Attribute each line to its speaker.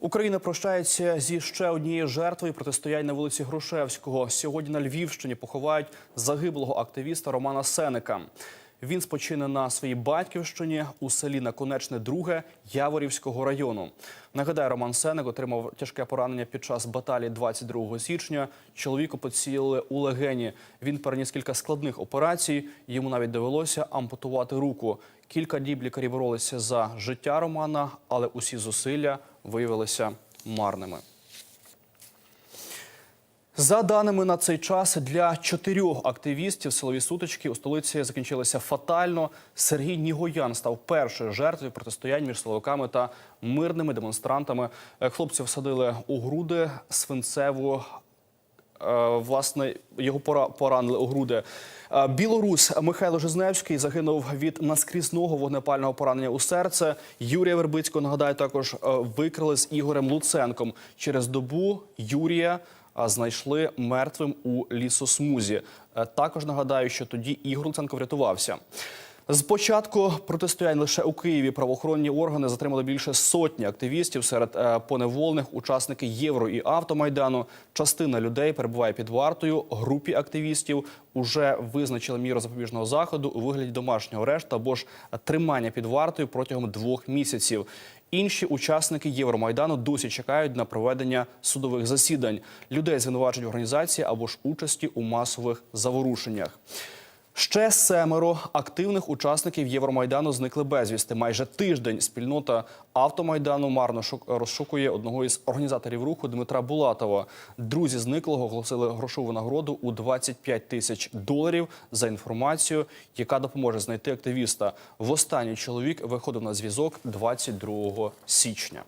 Speaker 1: Україна прощається зі ще однією жертвою протистоянь на вулиці Грушевського. Сьогодні на Львівщині поховають загиблого активіста Романа Сеника. Він спочине на своїй батьківщині у селі Наконечне друге Яворівського району. Нагадаю, Роман Сеник отримав тяжке поранення під час баталії 22 січня. Чоловіку поцілили у легені. Він переніс кілька складних операцій. Йому навіть довелося ампутувати руку. Кілька діб лікарі боролися за життя Романа, але усі зусилля виявилися марними. За даними на цей час, для чотирьох активістів силові сутички у столиці закінчилися фатально. Сергій Нігоян став першою жертвою протистоянь між силовиками та мирними демонстрантами. Е, Хлопців садили у груди свинцеву. е, Власне, його пора- поранили у груди. Е, Білорус Михайло Жизневський загинув від наскрізного вогнепального поранення у серце. Юрія Вербицького, нагадаю, також викрили з Ігорем Луценком. Через добу Юрія знайшли мертвим у лісосмузі. Е, Також нагадаю, що тоді Ігор Луценко врятувався. З початку протистоянь лише у Києві правоохоронні органи затримали більше сотні активістів серед е, поневолених учасники Євро і Автомайдану. Частина людей перебуває під вартою. Групі активістів уже визначили міру запобіжного заходу у вигляді домашнього арешту або ж тримання під вартою протягом двох місяців. Інші учасники Євромайдану досі чекають на проведення судових засідань. Людей звинувачують організації або ж участі у масових заворушеннях. Ще семеро активних учасників Євромайдану зникли безвісти. Майже тиждень спільнота автомайдану марно шук- розшукує одного із організаторів руху Дмитра Булатова. Друзі зниклого оголосили грошову нагороду у 25 тисяч доларів за інформацію, яка допоможе знайти активіста. Востаннє чоловік виходив на зв'язок 22 січня.